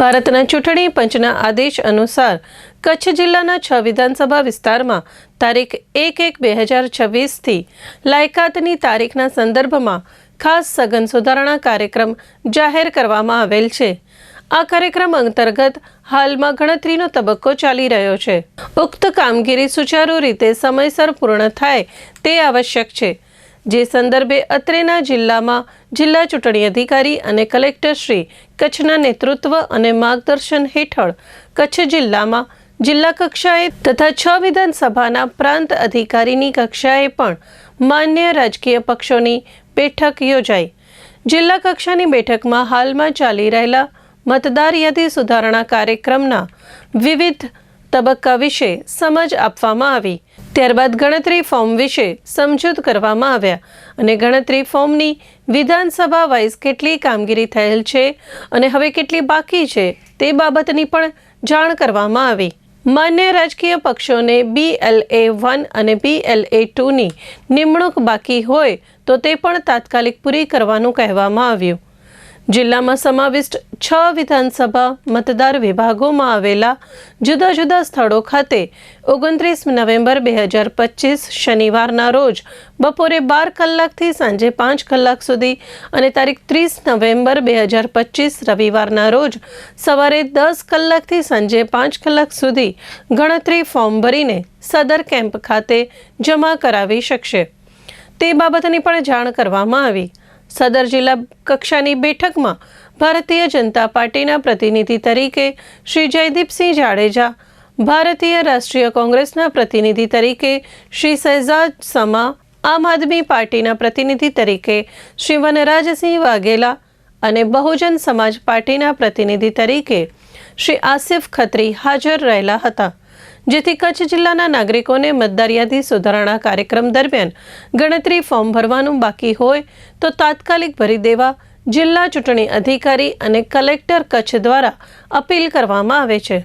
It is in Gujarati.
ભારતના ચૂંટણી પંચના આદેશ અનુસાર કચ્છ જિલ્લાના છ વિધાનસભા વિસ્તારમાં તારીખ એક એક બે હજાર છવ્વીસથી લાયકાતની તારીખના સંદર્ભમાં ખાસ સઘન સુધારણા કાર્યક્રમ જાહેર કરવામાં આવેલ છે. આ કાર્યક્રમ અંતર્ગત હાલમાં ગણતરીનો તબક્કો ચાલી રહ્યો છે. ઉક્ત કામગીરી સુચારુ રીતે સમયસર પૂર્ણ થાય તે આવશ્યક છે. જે સંદર્ભે અત્રેના જિલ્લામાં જિલ્લા ચૂંટણી અધિકારી અને કલેક્ટર શ્રી કચ્છના નેતૃત્વ અને માર્ગદર્શન હેઠળ કચ્છ જિલ્લામાં જિલ્લા કક્ષાએ તથા છ વિધાનસભાના પ્રાંત અધિકારીની કક્ષાએ પણ માન્ય રાજકીય પક્ષોની બેઠક યોજાઈ. જિલ્લા કક્ષાની બેઠકમાં હાલમાં ચાલી રહેલા મતદાર યાદી સુધારણા કાર્યક્રમના વિવિધ તબક્કા વિશે સમજ આપવામાં આવી. ત્યારબાદ ગણતરી ફોર્મ વિશે સમજૂત કરવામાં આવ્યા અને ગણતરી ફોર્મની વિધાનસભા વાઇઝ કેટલી કામગીરી થયેલ છે અને હવે કેટલી બાકી છે તે બાબતની પણ જાણ કરવામાં આવી. માન્ય રાજકીય પક્ષોને બીએલએ વન અને બીએલએ ટુની નિમણૂક બાકી હોય તો તે પણ તાત્કાલિક પૂરી કરવાનું કહેવામાં આવ્યું. જિલ્લામાં સમાવિષ્ટ છ વિધાનસભા મતદાર વિભાગોમાં આવેલા જુદા જુદા સ્થળો ખાતે ઓગણત્રીસ નવેમ્બર બે હજાર પચીસ શનિવારના રોજ બપોરે બાર કલાકથી સાંજે પાંચ કલાક સુધી અને તારીખ ત્રીસ નવેમ્બર બે હજાર પચીસ રવિવારના રોજ સવારે દસ કલાકથી સાંજે પાંચ કલાક સુધી ગણતરી ફોર્મ ભરીને સદર કેમ્પ ખાતે જમા કરાવી શકશે. તે બાબતની પણ જાણ કરવામાં આવી. સદર જિલ્લા કક્ષાની બેઠકમાં ભારતીય જનતા પાર્ટીના પ્રતિનિધિ તરીકે શ્રી જયદીપસિંહ જાડેજા, ભારતીય રાષ્ટ્રીય કોંગ્રેસના પ્રતિનિધિ તરીકે શ્રી શહેજાદ સમા, આમ આદમી પાર્ટીના પ્રતિનિધિ તરીકે શ્રી વનરાજસિંહ વાઘેલા અને બહુજન સમાજ પાર્ટીના પ્રતિનિધિ તરીકે શ્રી આસિફ ખત્રી હાજર રહેલા હતા. જેથી કચ્છ જિલ્લાના નાગરિકોને મતદાર યાદી સુધારણા કાર્યક્રમ દરમિયાન ગણતરી ફોર્મ ભરવાનું બાકી હોય તો તાત્કાલિક ભરી દેવા જિલ્લા ચૂંટણી અધિકારી અને કલેક્ટર કચ્છ દ્વારા અપીલ કરવામાં આવે છે.